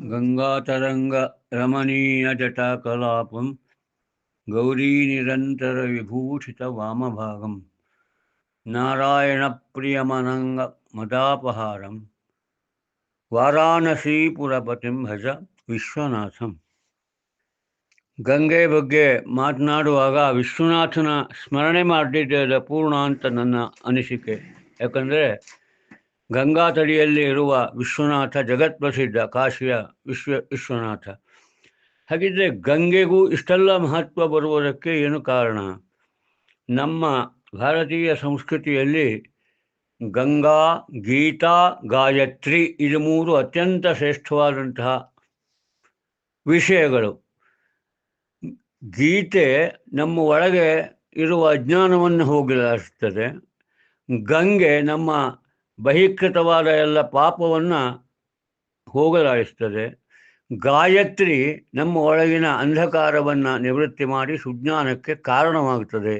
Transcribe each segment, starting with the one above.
गङ्गातरङ्गरमणीयजटाकलापं गौरीनिरन्तरविभूषितवामभागं नारायणप्रियमनङ्गमदापहारं ವಾರಾಣಸೀಪುರಪತಿಂ ಭಜ ವಿಶ್ವನಾಥಂ ಗಂಗೆ ಬಗ್ಗೆ ಮಾತನಾಡುವಾಗ ವಿಶ್ವನಾಥನ ಸ್ಮರಣೆ ಮಾಡದಿದ್ದ ಪೂರ್ಣ ಅಂತ ನನ್ನ ಅನಿಸಿಕೆ ಯಾಕಂದರೆ ಗಂಗಾ ತಡಿಯಲ್ಲಿ ಇರುವ ವಿಶ್ವನಾಥ ಜಗತ್ಪ್ರಸಿದ್ಧ ಕಾಶಿಯ ವಿಶ್ವ ವಿಶ್ವನಾಥ. ಹಾಗಿದ್ರೆ ಗಂಗೆಗೂ ಇಷ್ಟೆಲ್ಲ ಮಹತ್ವ ಬರುವುದಕ್ಕೆ ಏನು ಕಾರಣ? ನಮ್ಮ ಭಾರತೀಯ ಸಂಸ್ಕೃತಿಯಲ್ಲಿ ಗಂಗಾ, ಗೀತಾ, ಗಾಯತ್ರಿ ಇದು ಮೂರು ಅತ್ಯಂತ ಶ್ರೇಷ್ಠವಾದಂತಹ ವಿಷಯಗಳು. ಗೀತೆ ನಮ್ಮ ಒಳಗೆ ಇರುವ ಅಜ್ಞಾನವನ್ನು ಹೋಗಲಾಡಿಸುತ್ತದೆ. ಗಂಗೆ ನಮ್ಮ ಬಹಿಷ್ಕೃತವಾದ ಎಲ್ಲ ಪಾಪವನ್ನು ಹೋಗಲಾಡಿಸ್ತದೆ. ಗಾಯತ್ರಿ ನಮ್ಮ ಒಳಗಿನ ಅಂಧಕಾರವನ್ನು ನಿವೃತ್ತಿ ಮಾಡಿ ಸುಜ್ಞಾನಕ್ಕೆ ಕಾರಣವಾಗುತ್ತದೆ.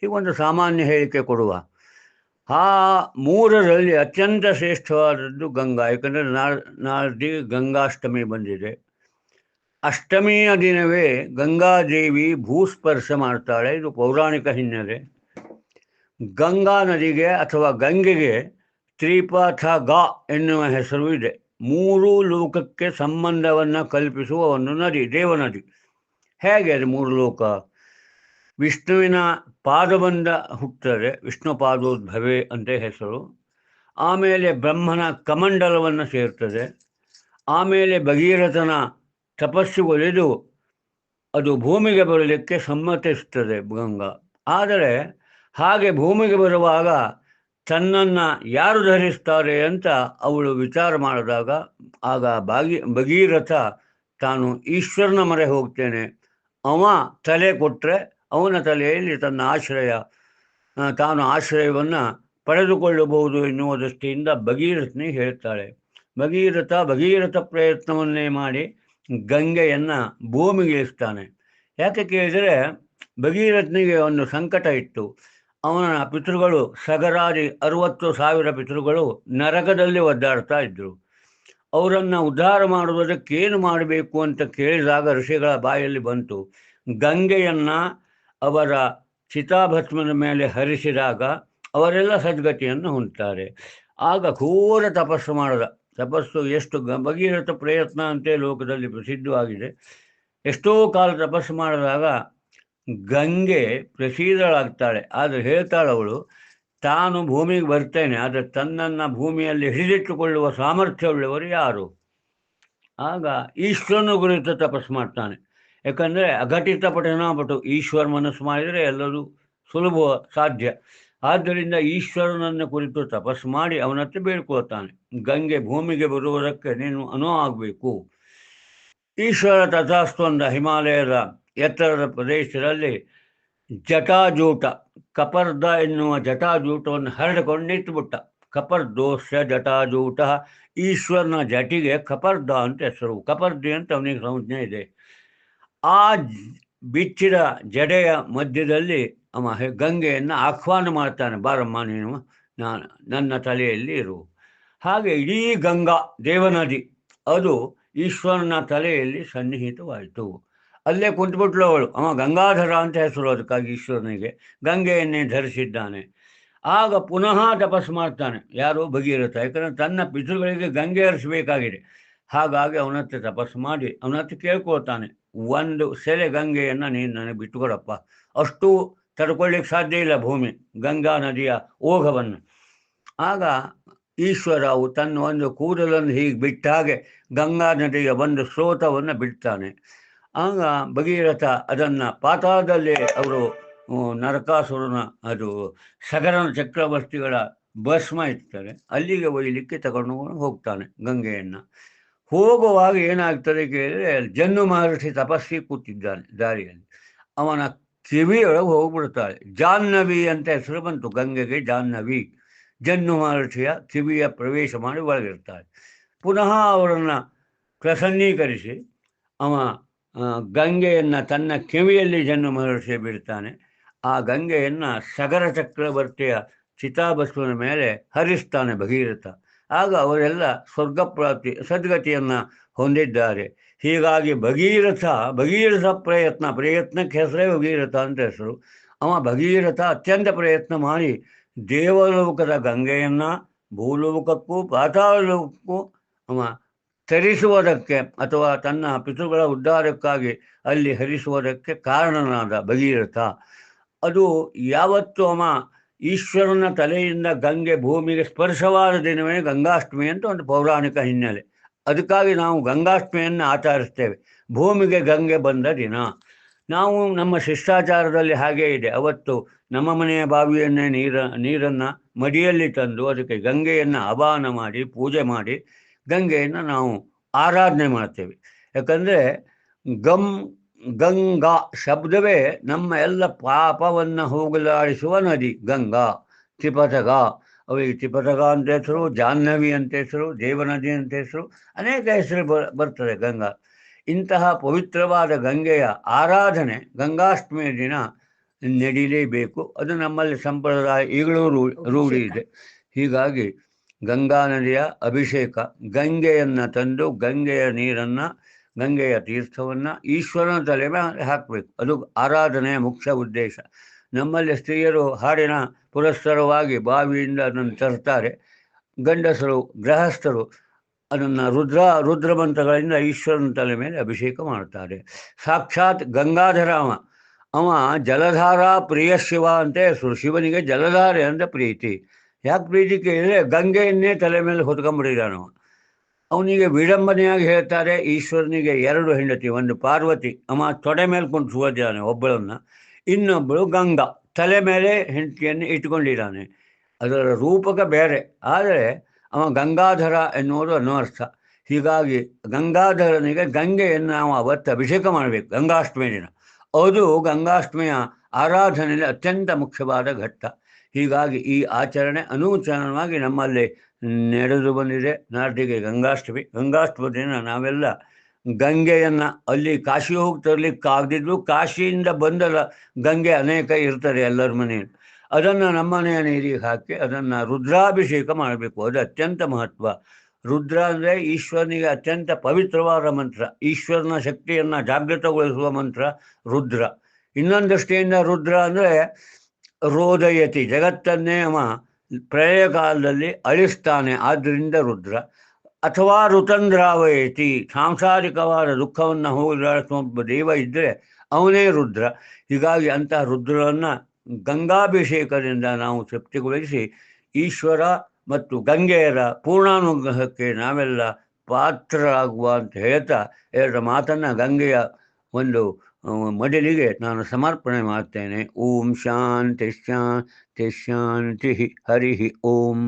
ಹೀಗೊಂದು ಸಾಮಾನ್ಯ ಹೇಳಿಕೆ ಕೊಡುವ. ಆ ಮೂರರಲ್ಲಿ ಅತ್ಯಂತ ಶ್ರೇಷ್ಠವಾದದ್ದು ಗಂಗಾ, ಯಾಕಂದರೆ ನಾಡಿ ಗಂಗಾಷ್ಟಮಿ ಬಂದಿದೆ. ಅಷ್ಟಮಿಯ ದಿನವೇ ಗಂಗಾದೇವಿ ಭೂಸ್ಪರ್ಶ ಮಾಡ್ತಾಳೆ. ಇದು ಪೌರಾಣಿಕ ಹಿನ್ನೆಲೆ. ಗಂಗಾ ನದಿಗೆ ಅಥವಾ ಗಂಗೆಗೆ ತ್ರಿಪಥ ಗ ಎನ್ನುವ ಹೆಸರು ಇದೆ. ಮೂರು ಲೋಕಕ್ಕೆ ಸಂಬಂಧವನ್ನು ಕಲ್ಪಿಸುವ ಒಂದು ನದಿ, ದೇವನದಿ. ಹೇಗೆ ಅದು ಮೂರು ಲೋಕ? ವಿಷ್ಣುವಿನ ಪಾದಬಂಧ ಹುಟ್ಟುತ್ತದೆ ವಿಷ್ಣು ಪಾದೋದ್ಭವೆ ಅಂತ ಹೆಸರು. ಆಮೇಲೆ ಬ್ರಹ್ಮನ ಕಮಂಡಲವನ್ನು ಸೇರ್ತದೆ. ಆಮೇಲೆ ಭಗೀರಥನ ತಪಸ್ಸು ಒಲಿದು ಅದು ಭೂಮಿಗೆ ಬರಲಿಕ್ಕೆ ಸಮ್ಮತಿಸ್ತದೆ ಗಂಗಾ. ಆದರೆ ಹಾಗೆ ಭೂಮಿಗೆ ಬರುವಾಗ ತನ್ನನ್ನು ಯಾರು ಧರಿಸ್ತಾರೆ ಅಂತ ಅವಳು ವಿಚಾರ ಮಾಡಿದಾಗ, ಆಗ ಭಾಗಿ, ಭಗೀರಥ ತಾನು ಈಶ್ವರನ ಮರೆ ಹೋಗ್ತೇನೆ. ಅವ ತಲೆ ಕೊಟ್ಟರೆ ಅವನ ತಲೆಯಲ್ಲಿ ತನ್ನ ಆಶ್ರಯ ತಾನು ಆಶ್ರಯವನ್ನು ಪಡೆದುಕೊಳ್ಳಬಹುದು ಎನ್ನುವ ದೃಷ್ಟಿಯಿಂದ ಭಗೀರಥನೇ ಹೇಳ್ತಾಳೆ. ಭಗೀರಥ ಭಗೀರಥ ಪ್ರಯತ್ನವನ್ನೇ ಮಾಡಿ ಗಂಗೆಯನ್ನು ಭೂಮಿಗೆ ಇಳಿಸ್ತಾನೆ ಯಾಕೆ ಕೇಳಿದರೆ ಭಗೀರಥನಿಗೆ ಒಂದು ಸಂಕಟ ಇತ್ತು. ಅವನ ಪಿತೃಗಳು ಸಗರಾದಿ ಅರುವತ್ತು ಸಾವಿರ ಪಿತೃಗಳು ನರಕದಲ್ಲಿ ಒದ್ದಾಡ್ತಾ ಇದ್ದರು ಅವರನ್ನು ಉದ್ಧಾರ ಮಾಡುವುದಕ್ಕೆ ಏನು ಮಾಡಬೇಕು ಅಂತ ಕೇಳಿದಾಗ ಋಷಿಗಳ ಬಾಯಲ್ಲಿ ಬಂತು. ಗಂಗೆಯನ್ನು ಅವರ ಚಿತಾಭಸ್ಮದ ಮೇಲೆ ಹರಿಸಿದಾಗ ಅವರೆಲ್ಲ ಸದ್ಗತಿಯನ್ನು ಹೊಂದ್ತಾರೆ. ಆಗ ಘೋರ ತಪಸ್ಸು ಮಾಡದ. ತಪಸ್ಸು ಎಷ್ಟು ಭಗೀರಥ ಪ್ರಯತ್ನ ಅಂತೇ ಲೋಕದಲ್ಲಿ ಪ್ರಸಿದ್ಧವಾಗಿದೆ. ಎಷ್ಟೋ ಕಾಲ ತಪಸ್ಸು ಮಾಡಿದಾಗ ಗಂಗೆ ಪ್ರಸೀದಳಾಗ್ತಾಳೆ ಆದರೆ ಹೇಳ್ತಾಳೆ ಅವಳು ತಾನು ಭೂಮಿಗೆ ಬರ್ತೇನೆ, ಆದರೆ ತನ್ನನ್ನು ಭೂಮಿಯಲ್ಲಿ ಹಿಡಿದಿಟ್ಟುಕೊಳ್ಳುವ ಸಾಮರ್ಥ್ಯವುಳ್ಳವರು ಯಾರು? ಆಗ ಈಶ್ವರನ ಕುರಿತು ತಪಸ್ಸು ಮಾಡ್ತಾನೆ. ಯಾಕಂದರೆ ಅಘಟಿತ ಪಠನಾಪಟು ಈಶ್ವರ ಮನಸ್ಸು ಮಾಡಿದರೆ ಎಲ್ಲರೂ ಸುಲಭ, ಸಾಧ್ಯ. ಆದ್ದರಿಂದ ಈಶ್ವರನನ್ನು ಕುರಿತು ತಪಸ್ಸು ಮಾಡಿ ಅವನ ಹತ್ರ ಬೇಡ್ಕೊಳ್ತಾನೆ. ಗಂಗೆ ಭೂಮಿಗೆ ಬರುವುದಕ್ಕೆ ನೀನು ಅನುವು ಆಗಬೇಕು. ಈಶ್ವರ ತಥಾಸ್ತೊಂದ ಹಿಮಾಲಯದ ಎತ್ತರದ ಪ್ರದೇಶದಲ್ಲಿ ಜಟಾಜೂಟ, ಕಪರ್ದ ಎನ್ನುವ ಜಟಾಜೂಟವನ್ನು ಹರಡಿಕೊಂಡು ನಿಂತುಬಿಟ್ಟ. ಕಪರ್ದೋಷ ಜಟಾಜೂಟ, ಈಶ್ವರನ ಜಟಿಗೆ ಕಪರ್ದ ಅಂತ ಹೆಸರು. ಕಪರ್ದಿ ಅಂತ ಅವನಿಗೆ ಸಂಜ್ಞೆ ಇದೆ. ಆ ಬಿಚ್ಚಿದ ಜಡೆಯ ಮಧ್ಯದಲ್ಲಿ ಅವ ಗಂಗೆಯನ್ನು ಆಹ್ವಾನ ಮಾಡ್ತಾನೆ. ಬಾರಮ್ಮ, ನೀನು ನಾನು ನನ್ನ ತಲೆಯಲ್ಲಿ ಇರು. ಹಾಗೆ ಇಡೀ ಗಂಗಾ, ದೇವನದಿ, ಅದು ಈಶ್ವರನ ತಲೆಯಲ್ಲಿ ಸನ್ನಿಹಿತವಾಯಿತು. ಅಲ್ಲೇ ಕುಂತ್ಬಿಟ್ಲು ಅವಳು. ಅವ ಗಂಗಾಧರ ಅಂತ ಹೆಸರು ಅದಕ್ಕಾಗಿ ಈಶ್ವರನಿಗೆ. ಗಂಗೆಯನ್ನೇ ಧರಿಸಿದ್ದಾನೆ. ಆಗ ಪುನಃ ತಪಸ್ಸು ಮಾಡ್ತಾನೆ. ಯಾರು ಭಗೀರಥ. ಯಾಕಂದರೆ ತನ್ನ ಪಿತೃಗಳಿಗೆ ಗಂಗೆ ಹರಿಸಬೇಕಾಗಿದೆ. ಹಾಗಾಗಿ ಅವನತ್ತೆ ತಪಸ್ಸು ಮಾಡಿ ಅವನತ್ತೆ ಕೇಳ್ಕೊಳ್ತಾನೆ. ಒಂದು ಸೆಲೆ ಗಂಗೆಯನ್ನು ನೀನು ನನಗೆ ಬಿಟ್ಟುಕೊಡಪ್ಪ. ಅಷ್ಟು ತಡ್ಕೊಳ್ಳಿಕ್ಕೆ ಸಾಧ್ಯ ಇಲ್ಲ ಭೂಮಿ. ಗಂಗಾ ನದಿಯ ಓಘವನ್ನು. ಆಗ ಈಶ್ವರವು ತನ್ನ ಒಂದು ಕೂದಲನ್ನು ಹೀಗೆ ಬಿಟ್ಟ ಹಾಗೆ ಗಂಗಾ ನದಿಯ ಒಂದು ಸ್ರೋತವನ್ನು ಬಿಡ್ತಾನೆ. ಆಗ ಭಗೀರಥ ಅದನ್ನು ಪಾತಾಳದಲ್ಲಿ ಅವರು ನರಕಾಸುರನ ಅದು ಸಗರನ ಚಕ್ರವರ್ತಿಗಳ ಭಸ್ಮ ಇರ್ತಾರೆ ಅಲ್ಲಿಗೆ ಒಯ್ಯಲಿಕ್ಕೆ ತಗೊಂಡು ಹೋಗ್ತಾನೆ ಗಂಗೆಯನ್ನು. ಹೋಗುವಾಗ ಏನಾಗ್ತದೆ ಕೇಳಿದರೆ ಜನ್ನು ಮಹರ್ಷಿ ತಪಸ್ವಿ ಕೂತಿದ್ದಾನೆ ದಾರಿಯಲ್ಲಿ. ಅವನ ಕಿವಿಯೊಳಗೆ ಹೋಗ್ಬಿಡ್ತಾಳೆ. ಜಾಹ್ನವಿ ಅಂತ ಹೆಸರು ಬಂತು ಗಂಗೆಗೆ, ಜಾಹ್ನವಿ. ಜನ್ನು ಮಹರ್ಷಿಯ ಕಿವಿಯ ಪ್ರವೇಶ ಮಾಡಿ ಒಳಗಿರ್ತಾಳೆ. ಪುನಃ ಅವರನ್ನು ಪ್ರಸನ್ನೀಕರಿಸಿ ಅವ ಗಂಗೆಯನ್ನು ತನ್ನ ಕಿವಿಯಲ್ಲಿ ಜನ್ನು ಮಹರ್ಷಿ ಬಿಡ್ತಾನೆ ಆ ಗಂಗೆಯನ್ನು ಸಗರ ಚಕ್ರವರ್ತಿಯ ಚಿತಾಭಸ್ವನ ಮೇಲೆ ಹರಿಸ್ತಾನೆ ಭಗೀರಥ. ಆಗ ಅವರೆಲ್ಲ ಸ್ವರ್ಗ ಪ್ರಾಪ್ತಿ ಸದ್ಗತಿಯನ್ನು ಹೊಂದಿದ್ದಾರೆ. ಹೀಗಾಗಿ ಭಗೀರಥ ಭಗೀರಥ ಪ್ರಯತ್ನ, ಪ್ರಯತ್ನಕ್ಕೆ ಹೆಸರೇ ಭಗೀರಥ ಅಂತ ಹೆಸರು. ಅವ ಭಗೀರಥ ಅತ್ಯಂತ ಪ್ರಯತ್ನ ಮಾಡಿ ದೇವಲೋಕದ ಗಂಗೆಯನ್ನು ಭೂಲೋಕಕ್ಕೂ ಪಾತಾಳ ಲೋಕಕ್ಕೂ ಅವ ತರಿಸುವುದಕ್ಕೆ ಅಥವಾ ತನ್ನ ಪಿತೃಗಳ ಉದ್ಧಾರಕ್ಕಾಗಿ ಅಲ್ಲಿ ಹರಿಸುವುದಕ್ಕೆ ಕಾರಣನಾದ ಭಗೀರಥ. ಅದು ಯಾವತ್ತು ಅವ ಈಶ್ವರನ ತಲೆಯಿಂದ ಗಂಗೆ ಭೂಮಿಗೆ ಸ್ಪರ್ಶವಾದ ದಿನವೇ ಗಂಗಾಷ್ಟಮಿ ಅಂತ ಒಂದು ಪೌರಾಣಿಕ ಹಿನ್ನೆಲೆ. ಅದಕ್ಕಾಗಿ ನಾವು ಗಂಗಾಷ್ಟಮಿಯನ್ನು ಆಚರಿಸ್ತೇವೆ. ಭೂಮಿಗೆ ಗಂಗೆ ಬಂದ ದಿನ. ನಾವು ನಮ್ಮ ಶಿಷ್ಟಾಚಾರದಲ್ಲಿ ಹಾಗೇ ಇದೆ. ಅವತ್ತು ನಮ್ಮ ಮನೆಯ ಬಾವಿಯನ್ನೇ ನೀರ, ನೀರನ್ನು ಮಡಿಯಲ್ಲಿ ತಂದು ಅದಕ್ಕೆ ಗಂಗೆಯನ್ನು ಆವಾಹನ ಮಾಡಿ, ಪೂಜೆ ಮಾಡಿ ಗಂಗೆಯನ್ನು ನಾವು ಆರಾಧನೆ ಮಾಡ್ತೇವೆ. ಯಾಕಂದರೆ ಗಂ, ಗಂಗಾ ಶಬ್ದವೇ ನಮ್ಮ ಎಲ್ಲ ಪಾಪವನ್ನು ಹೋಗಲಾಡಿಸುವ ನದಿ. ಗಂಗಾ, ತ್ರಿಪಥಗ. ಅವರಿಗೆ ತ್ರಿಪಥಗ ಅಂತ ಹೆಸರು, ಜಾಹ್ನವಿ ಅಂತ ಹೆಸರು, ದೇವನದಿ ಅಂತ ಹೆಸರು, ಅನೇಕ ಹೆಸರು ಬರ್ತದೆ ಗಂಗಾ. ಇಂತಹ ಪವಿತ್ರವಾದ ಗಂಗೆಯ ಆರಾಧನೆ ಗಂಗಾಷ್ಟಮಿಯ ದಿನ ನಡೀಲೇಬೇಕು. ಅದು ನಮ್ಮಲ್ಲಿ ಸಂಪ್ರದಾಯ ಈಗಲೂ ರೂಢಿ ಇದೆ. ಹೀಗಾಗಿ ಗಂಗಾ ನದಿಯ ಅಭಿಷೇಕ, ಗಂಗೆಯನ್ನು ತಂದು ಗಂಗೆಯ ನೀರನ್ನು, ಗಂಗೆಯ ತೀರ್ಥವನ್ನು ಈಶ್ವರನ ತಲೆ ಮೇಲೆ ಹಾಕಬೇಕು. ಅದು ಆರಾಧನೆಯ ಮುಖ್ಯ ಉದ್ದೇಶ. ನಮ್ಮಲ್ಲಿ ಸ್ತ್ರೀಯರು ಹಾಡಿನ ಪುರಸ್ಸರವಾಗಿ ಬಾವಿಯಿಂದ ಅದನ್ನು ತರ್ತಾರೆ. ಗಂಡಸರು, ಗೃಹಸ್ಥರು ಅದನ್ನು ರುದ್ರ ರುದ್ರಮಂತ್ರಗಳಿಂದ ಈಶ್ವರನ ತಲೆ ಮೇಲೆ ಅಭಿಷೇಕ ಮಾಡ್ತಾರೆ ಸಾಕ್ಷಾತ್ ಗಂಗಾಧರ ಅವ ಜಲಧಾರಾ ಪ್ರಿಯ ಶಿವ ಅಂತ ಶಿವನಿಗೆ ಜಲಧಾರೆ ಅಂತ ಪ್ರೀತಿ. ಯಾಕೆ ಪ್ರೀತಿ ಕೇಳಿದ್ರೆ ಗಂಗೆಯನ್ನೇ ತಲೆ ಮೇಲೆ ಹೊತ್ಕೊಂಡ್ಬಿಟ್ಟಿದ್ದಾನವ ಅವನಿಗೆ ವಿಡಂಬನೆಯಾಗಿ ಹೇಳ್ತಾರೆ, ಈಶ್ವರನಿಗೆ ಎರಡು ಹೆಂಡತಿ, ಒಂದು ಪಾರ್ವತಿ, ಅವ ತೊಡೆ ಮೇಲೆ ಕುಂಟಿಸಿದ್ದಾನೆ ಒಬ್ಬಳನ್ನ ಇನ್ನೊಬ್ಬಳು ಗಂಗಾ, ತಲೆ ಮೇಲೆ ಹೆಂಡತಿಯನ್ನು ಇಟ್ಕೊಂಡಿದ್ದಾನೆ. ಅದರ ರೂಪಕ ಬೇರೆ. ಆದರೆ ಅವ ಗಂಗಾಧರ ಎನ್ನುವುದು ಅನ್ವರ್ಥ ಹೀಗಾಗಿ ಗಂಗಾಧರನಿಗೆ ಗಂಗೆಯನ್ನು ನಾವು ಅವತ್ತು ಅಭಿಷೇಕ ಮಾಡಬೇಕು ಗಂಗಾಷ್ಟಮಿ ದಿನ ಅದು ಗಂಗಾಷ್ಟಮಿಯ ಆರಾಧನೆಯಲ್ಲಿ ಅತ್ಯಂತ ಮುಖ್ಯವಾದ ಘಟ್ಟ. ಹೀಗಾಗಿ ಈ ಆಚರಣೆ ಅನೂಚನವಾಗಿ ನಮ್ಮಲ್ಲಿ ನಡೆದು ಬಂದಿದೆ. ನಾಡಿಗೆ ಗಂಗಾಷ್ಟಮಿ. ಗಂಗಾಷ್ಟಮಿ ದಿನ ನಾವೆಲ್ಲ ಗಂಗೆಯನ್ನು ಅಲ್ಲಿ ಕಾಶಿ ಹೋಗಿ ತರಲಿಕ್ಕೆ ಆಗದಿದ್ರು ಕಾಶಿಯಿಂದ ಬಂದಲ್ಲ ಗಂಗೆ ಅನೇಕ ಇರ್ತಾರೆ ಎಲ್ಲರ ಮನೆಯಲ್ಲಿ. ಅದನ್ನು ನಮ್ಮನೆಯ ನೀರಿಗೆ ಹಾಕಿ ಅದನ್ನು ರುದ್ರಾಭಿಷೇಕ ಮಾಡಬೇಕು. ಅದು ಅತ್ಯಂತ ಮಹತ್ವ. ರುದ್ರ ಅಂದರೆ ಈಶ್ವರನಿಗೆ ಅತ್ಯಂತ ಪವಿತ್ರವಾದ ಮಂತ್ರ. ಈಶ್ವರನ ಶಕ್ತಿಯನ್ನು ಜಾಗೃತಗೊಳಿಸುವ ಮಂತ್ರ ರುದ್ರ. ಇನ್ನೊಂದು ದೃಷ್ಟಿಯಿಂದ ರುದ್ರ ಅಂದರೆ ರೋದಯತಿ. ಜಗತ್ತನ್ನೇ ಅವ ಪ್ರಳಯ ಕಾಲದಲ್ಲಿ ಅಳಿಸ್ತಾನೆ ಆದ್ದರಿಂದ ರುದ್ರ. ಅಥವಾ ಋತಂದ್ರಾವಯತಿ. ಸಾಂಸಾರಿಕವಾದ ದುಃಖವನ್ನು ಹೋಗಲಾಡಿಸುವ ದೇವ ಇದ್ದರೆ ಅವನೇ ರುದ್ರ. ಹೀಗಾಗಿ ಅಂತಹ ರುದ್ರವನ್ನು ಗಂಗಾಭಿಷೇಕದಿಂದ ನಾವು ತೃಪ್ತಿಗೊಳಿಸಿ ಈಶ್ವರ ಮತ್ತು ಗಂಗೆಯರ ಪೂರ್ಣಾನುಗ್ರಹಕ್ಕೆ ನಾವೆಲ್ಲ ಪಾತ್ರರಾಗುವ ಅಂತ ಹೇಳ್ತಾ ಎರಡು ಮಾತನ್ನು ಗಂಗೆಯ ಒಂದು ಮಡಿಲಿಗೆ ನಾನು ಸಮರ್ಪಣೆ ಮಾಡ್ತೇನೆ. ಓಂ ಶಾಂತಿ ಶಾಂತಿ ಶಾಂತಿ ಹರಿ ಓಂ.